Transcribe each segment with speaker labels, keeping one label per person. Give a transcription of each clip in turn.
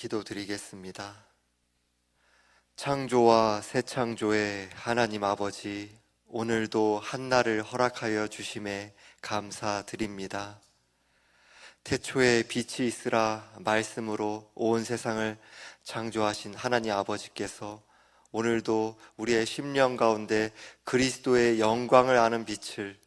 Speaker 1: 기도드리겠습니다. 창조와 새 창조의 하나님 아버지, 오늘도 한날을 허락하여 주심에 감사드립니다. 태초에 빛이 있으라 말씀으로 온 세상을 창조하신 하나님 아버지께서 오늘도 우리의 심령 가운데 그리스도의 영광을 아는 빛을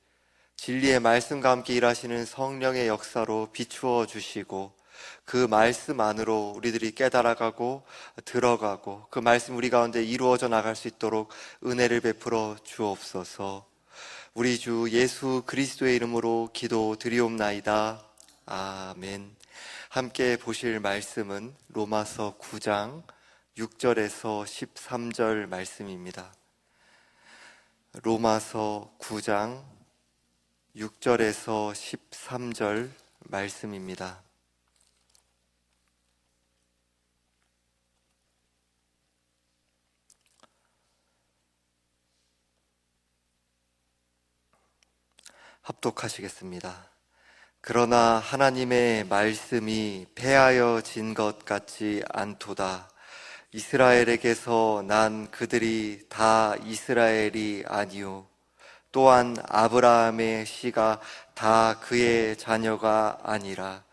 Speaker 1: 진리의 말씀과 함께 일하시는 성령의 역사로 비추어 주시고 그 말씀 안으로 우리들이 깨달아가고 들어가고 그 말씀 우리 가운데 이루어져 나갈 수 있도록 은혜를 베풀어 주옵소서. 우리 주 예수 그리스도의 이름으로 기도 드리옵나이다. 아멘. 함께 보실 말씀은 로마서 9장 6절에서 13절 말씀입니다. 로마서 9장 6절에서 13절 말씀입니다. 합독하시겠습니다. 그러나 하나님의 말씀이 패하여진 것 같지 않도다. 이스라엘에게서 난 그들이 다 이스라엘이 아니요. 또한 아브라함의 씨가 다 그의 자녀가 아니라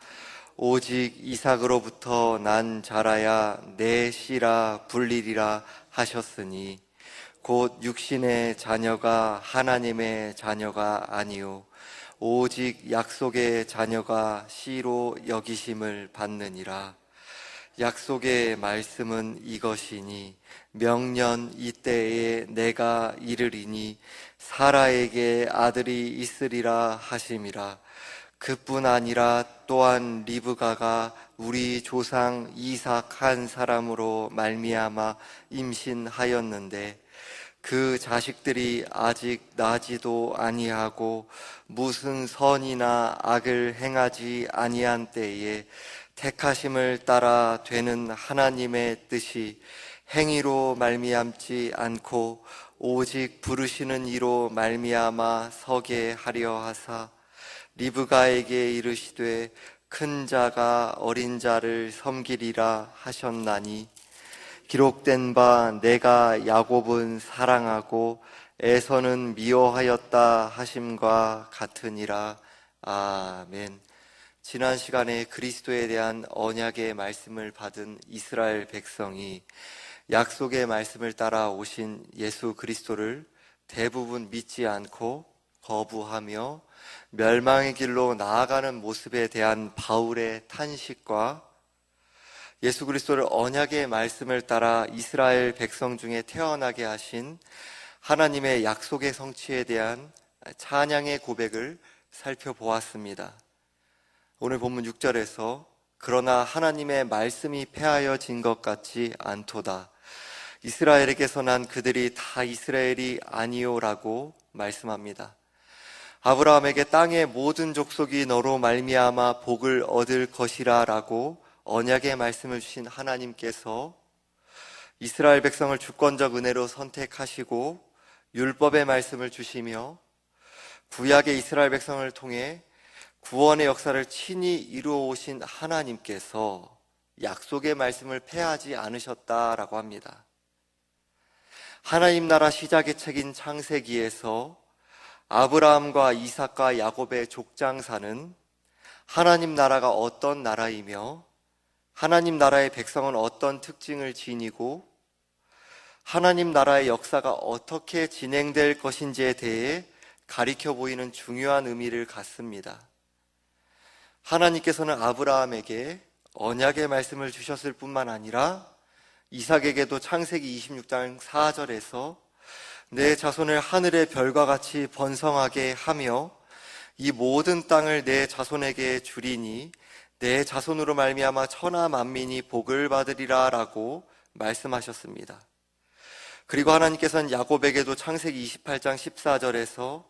Speaker 1: 오직 이삭으로부터 난 자라야 내 씨라 불리리라 하셨으니 곧 육신의 자녀가 하나님의 자녀가 아니요 오직 약속의 자녀가 씨로 여기심을 받느니라. 약속의 말씀은 이것이니 명년 이때에 내가 이르리니 사라에게 아들이 있으리라 하심이라. 그뿐 아니라 또한 리브가가 우리 조상 이삭 한 사람으로 말미암아 임신하였는데 그 자식들이 아직 나지도 아니하고 무슨 선이나 악을 행하지 아니한 때에 택하심을 따라 되는 하나님의 뜻이 행위로 말미암지 않고 오직 부르시는 이로 말미암아 서게 하려 하사 리브가에게 이르시되 큰 자가 어린 자를 섬기리라 하셨나니 기록된 바 내가 야곱은 사랑하고 에서는 미워하였다 하심과 같으니라 아멘. 지난 시간에 그리스도에 대한 언약의 말씀을 받은 이스라엘 백성이 약속의 말씀을 따라 오신 예수 그리스도를 대부분 믿지 않고 거부하며 멸망의 길로 나아가는 모습에 대한 바울의 탄식과 예수 그리스도를 언약의 말씀을 따라 이스라엘 백성 중에 태어나게 하신 하나님의 약속의 성취에 대한 찬양의 고백을 살펴보았습니다. 오늘 본문 6절에서 그러나 하나님의 말씀이 패하여진 것 같지 않도다. 이스라엘에게서 난 그들이 다 이스라엘이 아니요라고 말씀합니다. 아브라함에게 땅의 모든 족속이 너로 말미암아 복을 얻을 것이라라고 언약의 말씀을 주신 하나님께서 이스라엘 백성을 주권적 은혜로 선택하시고 율법의 말씀을 주시며 구약의 이스라엘 백성을 통해 구원의 역사를 친히 이루어 오신 하나님께서 약속의 말씀을 패하지 않으셨다라고 합니다. 하나님 나라 시작의 책인 창세기에서 아브라함과 이삭과 야곱의 족장사는 하나님 나라가 어떤 나라이며 하나님 나라의 백성은 어떤 특징을 지니고 하나님 나라의 역사가 어떻게 진행될 것인지에 대해 가리켜 보이는 중요한 의미를 갖습니다. 하나님께서는 아브라함에게 언약의 말씀을 주셨을 뿐만 아니라 이삭에게도 창세기 26장 4절에서 내 자손을 하늘의 별과 같이 번성하게 하며 이 모든 땅을 내 자손에게 주리니 내 자손으로 말미암아 천하 만민이 복을 받으리라라고 말씀하셨습니다. 그리고 하나님께서는 야곱에게도 창세기 28장 14절에서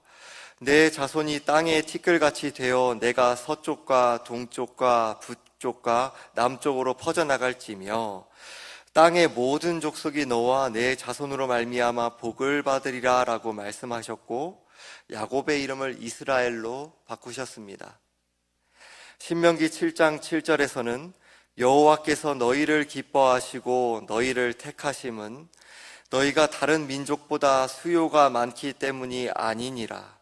Speaker 1: 내 자손이 땅의 티끌같이 되어 내가 서쪽과 동쪽과 북쪽과 남쪽으로 퍼져나갈지며 땅의 모든 족속이 너와 내 자손으로 말미암아 복을 받으리라라고 말씀하셨고 야곱의 이름을 이스라엘로 바꾸셨습니다. 신명기 7장 7절에서는 여호와께서 너희를 기뻐하시고 너희를 택하심은 너희가 다른 민족보다 수요가 많기 때문이 아니니라.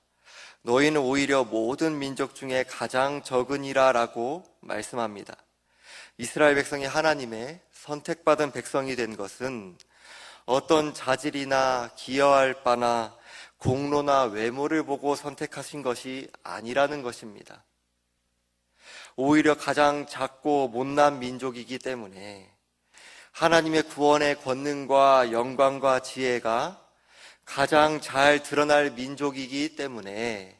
Speaker 1: 너희는 오히려 모든 민족 중에 가장 적으니라라고 말씀합니다. 이스라엘 백성이 하나님의 선택받은 백성이 된 것은 어떤 자질이나 기여할 바나 공로나 외모를 보고 선택하신 것이 아니라는 것입니다. 오히려 가장 작고 못난 민족이기 때문에 하나님의 구원의 권능과 영광과 지혜가 가장 잘 드러날 민족이기 때문에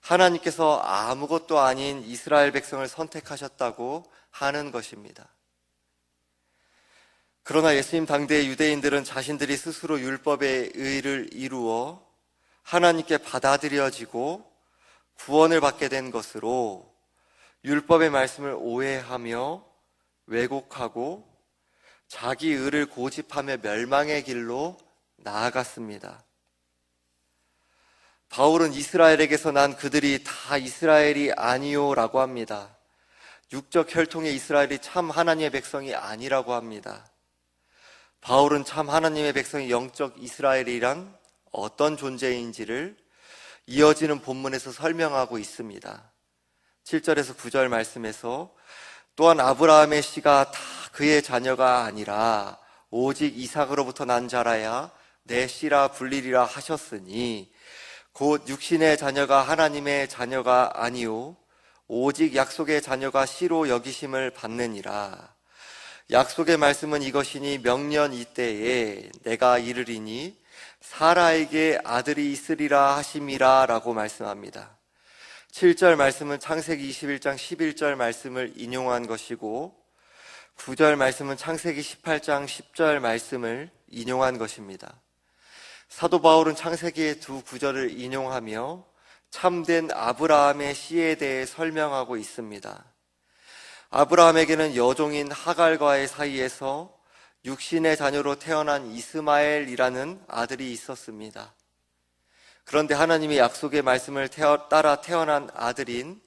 Speaker 1: 하나님께서 아무것도 아닌 이스라엘 백성을 선택하셨다고 하는 것입니다. 그러나 예수님 당대의 유대인들은 자신들이 스스로 율법의 의를 이루어 하나님께 받아들여지고 구원을 받게 된 것으로 율법의 말씀을 오해하며 왜곡하고 자기 의를 고집하며 멸망의 길로 나아갔습니다. 바울은 이스라엘에게서 난 그들이 다 이스라엘이 아니요라고 합니다. 육적 혈통의 이스라엘이 참 하나님의 백성이 아니라고 합니다. 바울은 참 하나님의 백성이 영적 이스라엘이란 어떤 존재인지를 이어지는 본문에서 설명하고 있습니다. 7절에서 9절 말씀에서 또한 아브라함의 씨가 다 그의 자녀가 아니라 오직 이삭으로부터 난 자라야 내 씨라 불리리라 하셨으니 곧 육신의 자녀가 하나님의 자녀가 아니요 오직 약속의 자녀가 씨로 여기심을 받느니라 약속의 말씀은 이것이니 명년 이때에 내가 이르리니 사라에게 아들이 있으리라 하심이라 라고 말씀합니다. 7절 말씀은 창세기 21장 11절 말씀을 인용한 것이고 9절 말씀은 창세기 18장 10절 말씀을 인용한 것입니다. 사도 바울은 창세기의 두 구절을 인용하며 참된 아브라함의 씨에 대해 설명하고 있습니다. 아브라함에게는 여종인 하갈과의 사이에서 육신의 자녀로 태어난 이스마엘이라는 아들이 있었습니다. 그런데 하나님의 약속의 말씀을 따라 태어난 아들인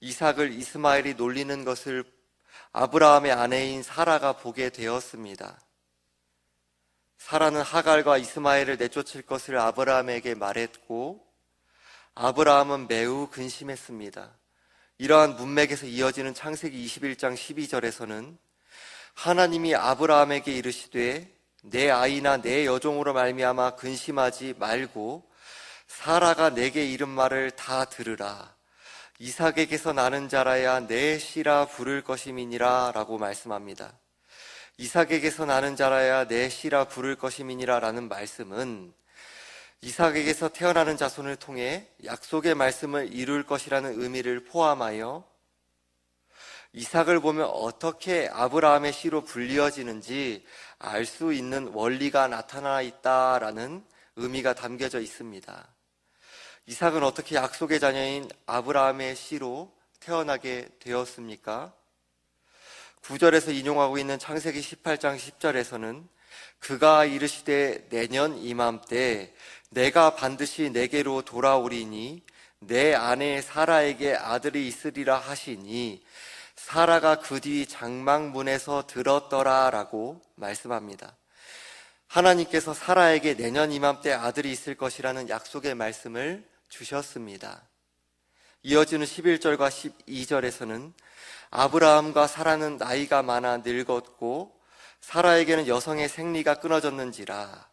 Speaker 1: 이삭을 이스마엘이 놀리는 것을 아브라함의 아내인 사라가 보게 되었습니다. 사라는 하갈과 이스마엘을 내쫓을 것을 아브라함에게 말했고 아브라함은 매우 근심했습니다. 이러한 문맥에서 이어지는 창세기 21장 12절에서는 하나님이 아브라함에게 이르시되 내 아이나 내 여종으로 말미암아 근심하지 말고 사라가 내게 이른 말을 다 들으라 이삭에게서 나는 자라야 내 씨라 부를 것임이니라 라고 말씀합니다. 이삭에게서 나는 자라야 내 씨라 부를 것임이니라 라는 말씀은 이삭에게서 태어나는 자손을 통해 약속의 말씀을 이룰 것이라는 의미를 포함하여 이삭을 보면 어떻게 아브라함의 씨로 불리어지는지 알 수 있는 원리가 나타나 있다라는 의미가 담겨져 있습니다. 이삭은 어떻게 약속의 자녀인 아브라함의 씨로 태어나게 되었습니까? 9절에서 인용하고 있는 창세기 18장 10절에서는 그가 이르시되 내년 이맘때 내가 반드시 내게로 돌아오리니 내 아내 사라에게 아들이 있으리라 하시니 사라가 그 뒤 장막문에서 들었더라라고 말씀합니다. 하나님께서 사라에게 내년 이맘때 아들이 있을 것이라는 약속의 말씀을 주셨습니다. 이어지는 11절과 12절에서는 아브라함과 사라는 나이가 많아 늙었고 사라에게는 여성의 생리가 끊어졌는지라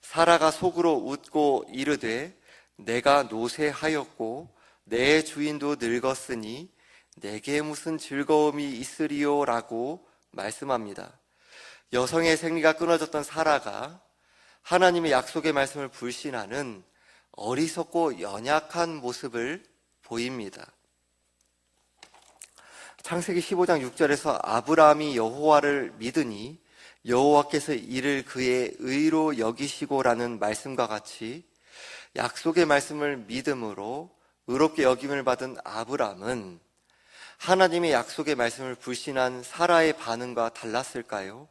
Speaker 1: 사라가 속으로 웃고 이르되 내가 노쇠하였고 내 주인도 늙었으니 내게 무슨 즐거움이 있으리요라고 말씀합니다. 여성의 생리가 끊어졌던 사라가 하나님의 약속의 말씀을 불신하는 어리석고 연약한 모습을 보입니다. 창세기 15장 6절에서 아브라함이 여호와를 믿으니 여호와께서 이를 그의 의로 여기시고라는 말씀과 같이 약속의 말씀을 믿음으로 의롭게 여김을 받은 아브라함은 하나님의 약속의 말씀을 불신한 사라의 반응과 달랐을까요?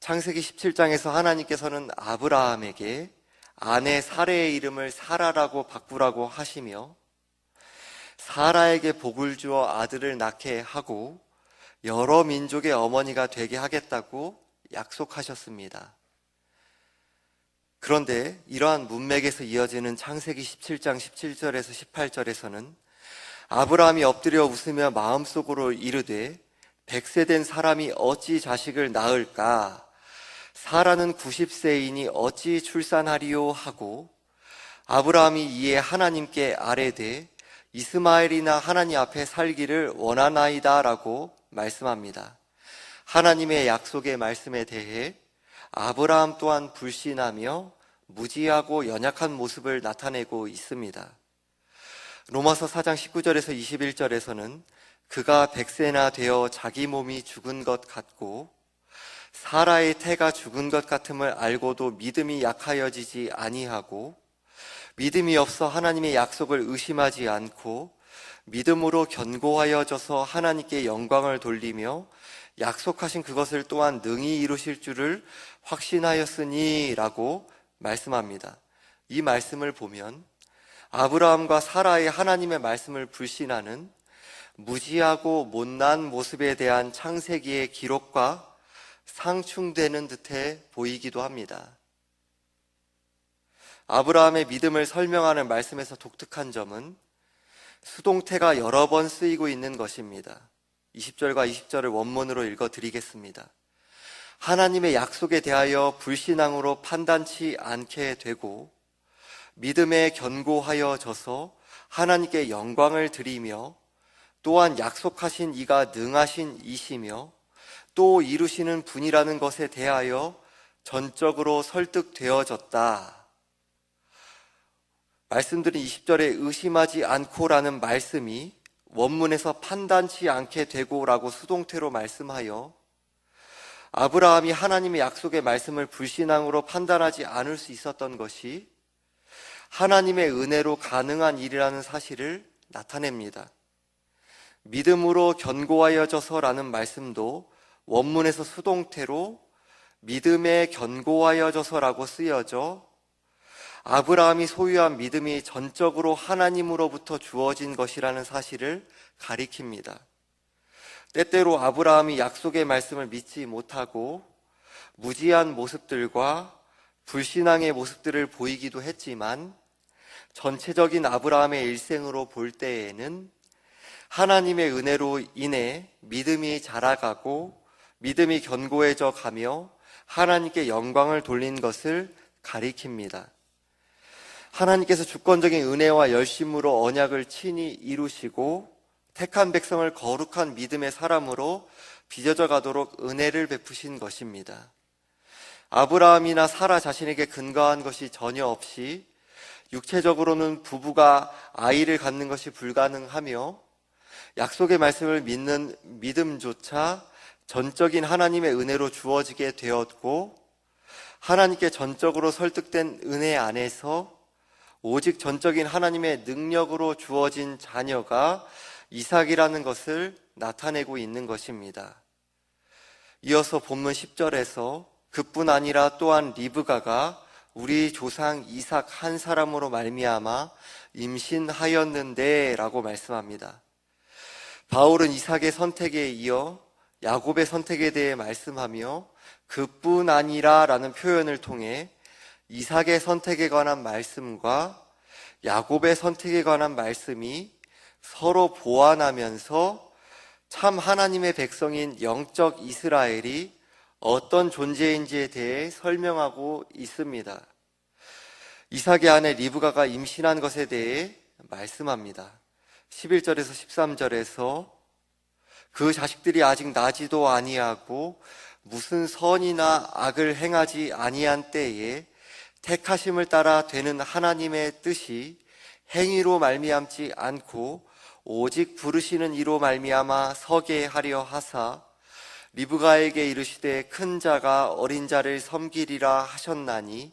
Speaker 1: 창세기 17장에서 하나님께서는 아브라함에게 아내 사례의 이름을 사라라고 바꾸라고 하시며 사라에게 복을 주어 아들을 낳게 하고 여러 민족의 어머니가 되게 하겠다고 약속하셨습니다. 그런데 이러한 문맥에서 이어지는 창세기 17장 17절에서 18절에서는 아브라함이 엎드려 웃으며 마음속으로 이르되 백세 된 사람이 어찌 자식을 낳을까? 사라는 90세이니 어찌 출산하리요 하고 아브라함이 이에 하나님께 아뢰되 이스마엘이나 하나님 앞에 살기를 원하나이다라고 말씀합니다. 하나님의 약속의 말씀에 대해 아브라함 또한 불신하며 무지하고 연약한 모습을 나타내고 있습니다. 로마서 4장 19절에서 21절에서는 그가 백세나 되어 자기 몸이 죽은 것 같고 사라의 태가 죽은 것 같음을 알고도 믿음이 약하여지지 아니하고 믿음이 없어 하나님의 약속을 의심하지 않고 믿음으로 견고하여져서 하나님께 영광을 돌리며 약속하신 그것을 또한 능히 이루실 줄을 확신하였으니라고 말씀합니다. 이 말씀을 보면 아브라함과 사라의 하나님의 말씀을 불신하는 무지하고 못난 모습에 대한 창세기의 기록과 상충되는 듯해 보이기도 합니다. 아브라함의 믿음을 설명하는 말씀에서 독특한 점은 수동태가 여러 번 쓰이고 있는 것입니다. 20절과 20절을 원문으로 읽어 드리겠습니다. 하나님의 약속에 대하여 불신앙으로 판단치 않게 되고 믿음에 견고하여 져서 하나님께 영광을 드리며 또한 약속하신 이가 능하신 이시며 또 이루시는 분이라는 것에 대하여 전적으로 설득되어졌다. 말씀드린 20절에 의심하지 않고라는 말씀이 원문에서 판단치 않게 되고라고 수동태로 말씀하여 아브라함이 하나님의 약속의 말씀을 불신앙으로 판단하지 않을 수 있었던 것이 하나님의 은혜로 가능한 일이라는 사실을 나타냅니다. 믿음으로 견고하여져서라는 말씀도 원문에서 수동태로 믿음에 견고하여져서라고 쓰여져 아브라함이 소유한 믿음이 전적으로 하나님으로부터 주어진 것이라는 사실을 가리킵니다. 때때로 아브라함이 약속의 말씀을 믿지 못하고 무지한 모습들과 불신앙의 모습들을 보이기도 했지만 전체적인 아브라함의 일생으로 볼 때에는 하나님의 은혜로 인해 믿음이 자라가고 믿음이 견고해져 가며 하나님께 영광을 돌린 것을 가리킵니다. 하나님께서 주권적인 은혜와 열심으로 언약을 친히 이루시고 택한 백성을 거룩한 믿음의 사람으로 빚어져 가도록 은혜를 베푸신 것입니다. 아브라함이나 사라 자신에게 근거한 것이 전혀 없이 육체적으로는 부부가 아이를 갖는 것이 불가능하며 약속의 말씀을 믿는 믿음조차 전적인 하나님의 은혜로 주어지게 되었고 하나님께 전적으로 설득된 은혜 안에서 오직 전적인 하나님의 능력으로 주어진 자녀가 이삭이라는 것을 나타내고 있는 것입니다. 이어서 본문 10절에서 그뿐 아니라 또한 리브가가 우리 조상 이삭 한 사람으로 말미암아 임신하였는데라고 말씀합니다. 바울은 이삭의 선택에 이어 야곱의 선택에 대해 말씀하며 그뿐 아니라 라는 표현을 통해 이삭의 선택에 관한 말씀과 야곱의 선택에 관한 말씀이 서로 보완하면서 참 하나님의 백성인 영적 이스라엘이 어떤 존재인지에 대해 설명하고 있습니다. 이삭의 아내 리브가가 임신한 것에 대해 말씀합니다. 11절에서 13절에서 그 자식들이 아직 나지도 아니하고 무슨 선이나 악을 행하지 아니한 때에 택하심을 따라 되는 하나님의 뜻이 행위로 말미암지 않고 오직 부르시는 이로 말미암아 서게 하려 하사 리브가에게 이르시되 큰 자가 어린 자를 섬기리라 하셨나니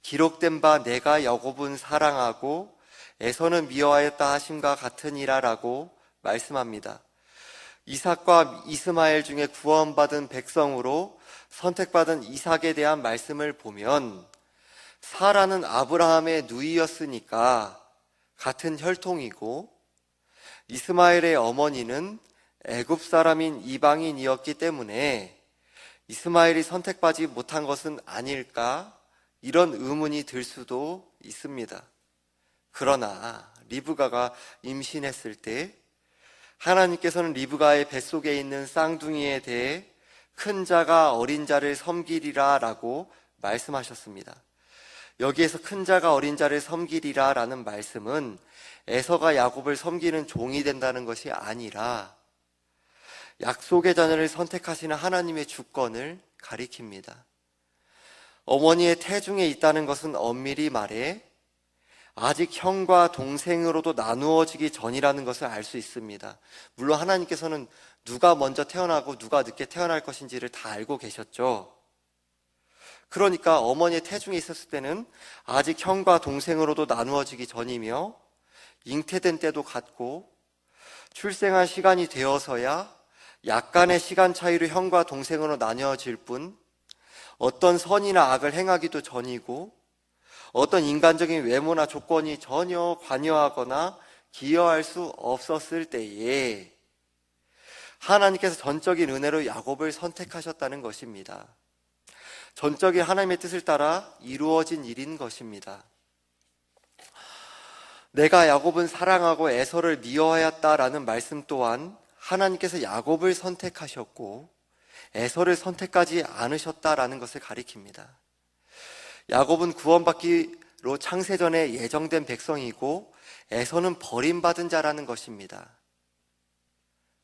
Speaker 1: 기록된 바 내가 야곱은 사랑하고 에서는 미워하였다 하심과 같으니라라고 말씀합니다. 이삭과 이스마엘 중에 구원받은 백성으로 선택받은 이삭에 대한 말씀을 보면 사라는 아브라함의 누이였으니까 같은 혈통이고 이스마엘의 어머니는 애굽 사람인 이방인이었기 때문에 이스마엘이 선택받지 못한 것은 아닐까? 이런 의문이 들 수도 있습니다. 그러나 리브가가 임신했을 때 하나님께서는 리브가의 뱃속에 있는 쌍둥이에 대해 큰 자가 어린 자를 섬기리라 라고 말씀하셨습니다. 여기에서 큰 자가 어린 자를 섬기리라 라는 말씀은 에서가 야곱을 섬기는 종이 된다는 것이 아니라 약속의 자녀를 선택하시는 하나님의 주권을 가리킵니다. 어머니의 태중에 있다는 것은 엄밀히 말해 아직 형과 동생으로도 나누어지기 전이라는 것을 알 수 있습니다. 물론 하나님께서는 누가 먼저 태어나고 누가 늦게 태어날 것인지를 다 알고 계셨죠. 그러니까 어머니의 태중에 있었을 때는 아직 형과 동생으로도 나누어지기 전이며 잉태된 때도 같고 출생한 시간이 되어서야 약간의 시간 차이로 형과 동생으로 나뉘어질 뿐 어떤 선이나 악을 행하기도 전이고 어떤 인간적인 외모나 조건이 전혀 관여하거나 기여할 수 없었을 때에 하나님께서 전적인 은혜로 야곱을 선택하셨다는 것입니다. 전적인 하나님의 뜻을 따라 이루어진 일인 것입니다. 내가 야곱은 사랑하고 에서를 미워하였다라는 말씀 또한 하나님께서 야곱을 선택하셨고 에서를 선택하지 않으셨다라는 것을 가리킵니다. 야곱은 구원받기로 창세전에 예정된 백성이고 에서는 버림받은 자라는 것입니다.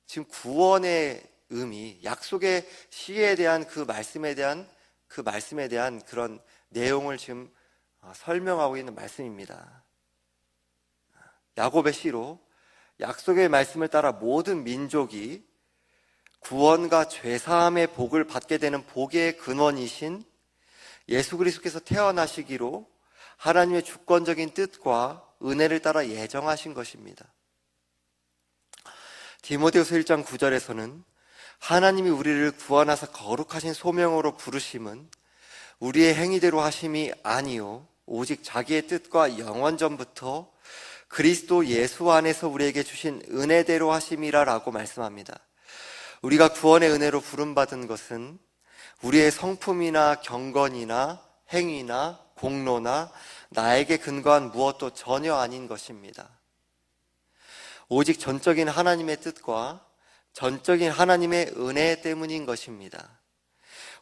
Speaker 1: 지금 구원의 의미, 약속의 시에 대한 그 말씀에 대한 그 말씀에 대한 그런 내용을 지금 어, 설명하고 있는 말씀입니다. 야곱의 시로 약속의 말씀을 따라 모든 민족이 구원과 죄사함의 복을 받게 되는 복의 근원이신 예수 그리스도께서 태어나시기로 하나님의 주권적인 뜻과 은혜를 따라 예정하신 것입니다. 디모데후서 1장 9절에서는 하나님이 우리를 구원하사 거룩하신 소명으로 부르심은 우리의 행위대로 하심이 아니요 오직 자기의 뜻과 영원 전부터 그리스도 예수 안에서 우리에게 주신 은혜대로 하심이라라고 말씀합니다. 우리가 구원의 은혜로 부름받은 것은 우리의 성품이나 경건이나 행위나 공로나 나에게 근거한 무엇도 전혀 아닌 것입니다. 오직 전적인 하나님의 뜻과 전적인 하나님의 은혜 때문인 것입니다.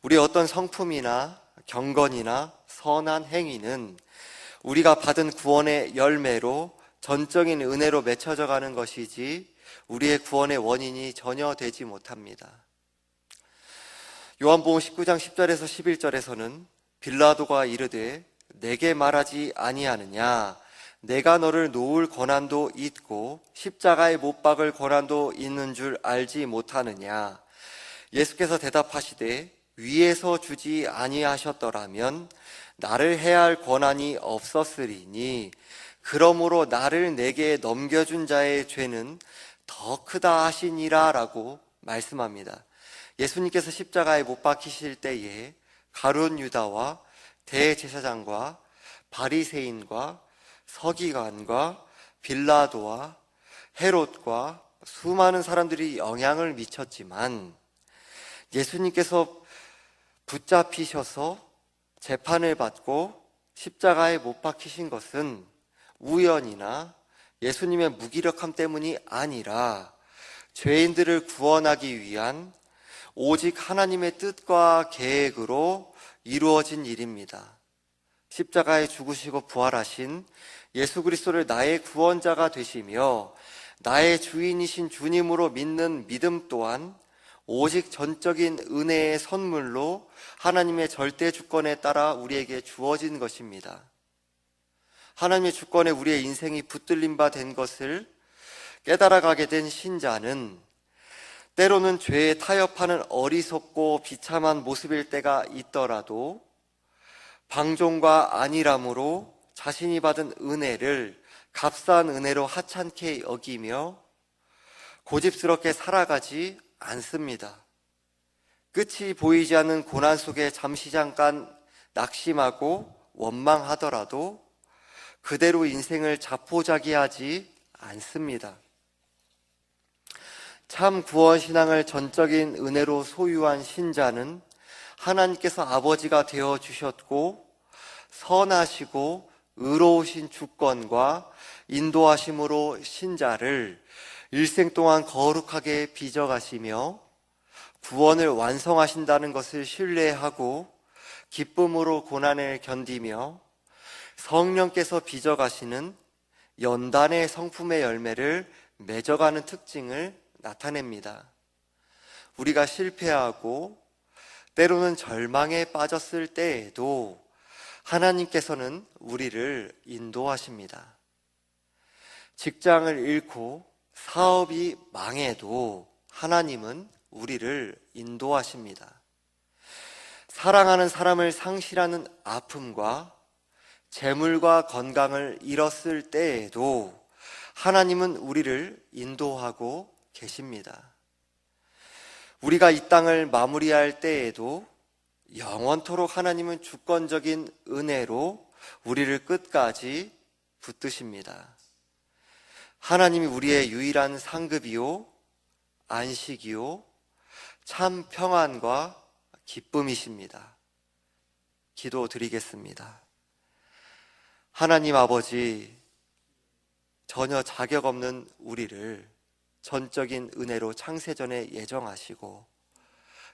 Speaker 1: 우리 어떤 성품이나 경건이나 선한 행위는 우리가 받은 구원의 열매로 전적인 은혜로 맺혀져 가는 것이지 우리의 구원의 원인이 전혀 되지 못합니다. 요한복음 19장 10절에서 11절에서는 빌라도가 이르되 내게 말하지 아니하느냐 내가 너를 놓을 권한도 있고 십자가에 못 박을 권한도 있는 줄 알지 못하느냐 예수께서 대답하시되 위에서 주지 아니하셨더라면 나를 해야 할 권한이 없었으리니 그러므로 나를 내게 넘겨준 자의 죄는 더 크다 하시니라라고 말씀합니다. 예수님께서 십자가에 못 박히실 때에 가룟 유다와 대제사장과 바리새인과 서기관과 빌라도와 헤롯과 수많은 사람들이 영향을 미쳤지만 예수님께서 붙잡히셔서 재판을 받고 십자가에 못 박히신 것은 우연이나 예수님의 무기력함 때문이 아니라 죄인들을 구원하기 위한 오직 하나님의 뜻과 계획으로 이루어진 일입니다. 십자가에 죽으시고 부활하신 예수 그리스도를 나의 구원자가 되시며 나의 주인이신 주님으로 믿는 믿음 또한 오직 전적인 은혜의 선물로 하나님의 절대 주권에 따라 우리에게 주어진 것입니다. 하나님의 주권에 우리의 인생이 붙들림 바된 것을 깨달아가게 된 신자는 때로는 죄에 타협하는 어리석고 비참한 모습일 때가 있더라도 방종과 안일함으로 자신이 받은 은혜를 값싼 은혜로 하찮게 여기며 고집스럽게 살아가지 않습니다. 끝이 보이지 않는 고난 속에 잠시 잠깐 낙심하고 원망하더라도 그대로 인생을 자포자기하지 않습니다. 참 구원 신앙을 전적인 은혜로 소유한 신자는 하나님께서 아버지가 되어 주셨고 선하시고 의로우신 주권과 인도하심으로 신자를 일생 동안 거룩하게 빚어가시며 구원을 완성하신다는 것을 신뢰하고 기쁨으로 고난을 견디며 성령께서 빚어가시는 연단의 성품의 열매를 맺어가는 특징을 나타냅니다. 우리가 실패하고 때로는 절망에 빠졌을 때에도 하나님께서는 우리를 인도하십니다. 직장을 잃고 사업이 망해도 하나님은 우리를 인도하십니다. 사랑하는 사람을 상실하는 아픔과 재물과 건강을 잃었을 때에도 하나님은 우리를 인도하고 계십니다. 우리가 이 땅을 마무리할 때에도 영원토록 하나님은 주권적인 은혜로 우리를 끝까지 붙드십니다. 하나님이 우리의 유일한 상급이요, 안식이요, 참 평안과 기쁨이십니다. 기도 드리겠습니다. 하나님 아버지, 전혀 자격 없는 우리를 전적인 은혜로 창세전에 예정하시고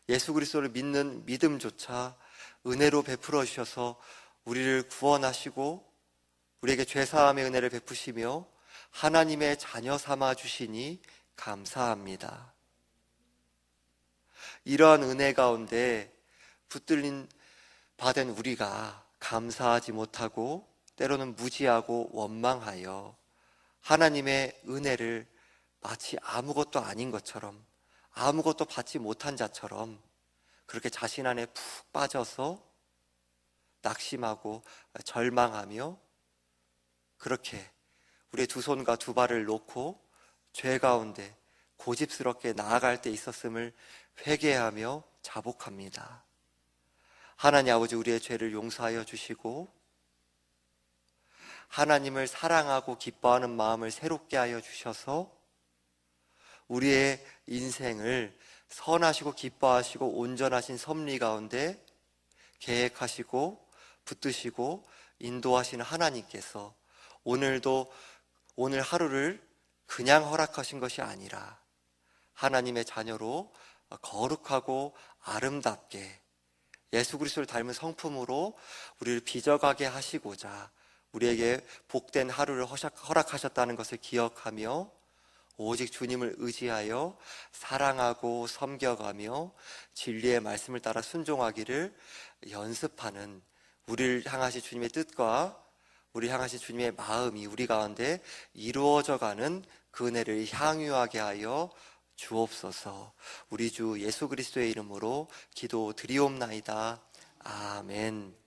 Speaker 1: 예수 그리스도를 믿는 믿음조차 은혜로 베풀어 주셔서 우리를 구원하시고 우리에게 죄 사함의 은혜를 베푸시며 하나님의 자녀 삼아 주시니 감사합니다. 이러한 은혜 가운데 붙들린 받은 우리가 감사하지 못하고 때로는 무지하고 원망하여 하나님의 은혜를 마치 아무것도 아닌 것처럼 아무것도 받지 못한 자처럼 그렇게 자신 안에 푹 빠져서 낙심하고 절망하며 그렇게 우리의 두 손과 두 발을 놓고 죄 가운데 고집스럽게 나아갈 때 있었음을 회개하며 자복합니다. 하나님 아버지 우리의 죄를 용서하여 주시고 하나님을 사랑하고 기뻐하는 마음을 새롭게 하여 주셔서 우리의 인생을 선하시고 기뻐하시고 온전하신 섭리 가운데 계획하시고 붙드시고 인도하시는 하나님께서 오늘도 오늘 하루를 그냥 허락하신 것이 아니라 하나님의 자녀로 거룩하고 아름답게 예수 그리스도를 닮은 성품으로 우리를 빚어가게 하시고자 우리에게 복된 하루를 허락하셨다는 것을 기억하며 오직 주님을 의지하여 사랑하고 섬겨가며 진리의 말씀을 따라 순종하기를 연습하는 우리를 향하신 주님의 뜻과 우리 향하신 주님의 마음이 우리 가운데 이루어져 가는 그 은혜를 향유하게 하여 주옵소서. 우리 주 예수 그리스도의 이름으로 기도 드리옵나이다. 아멘.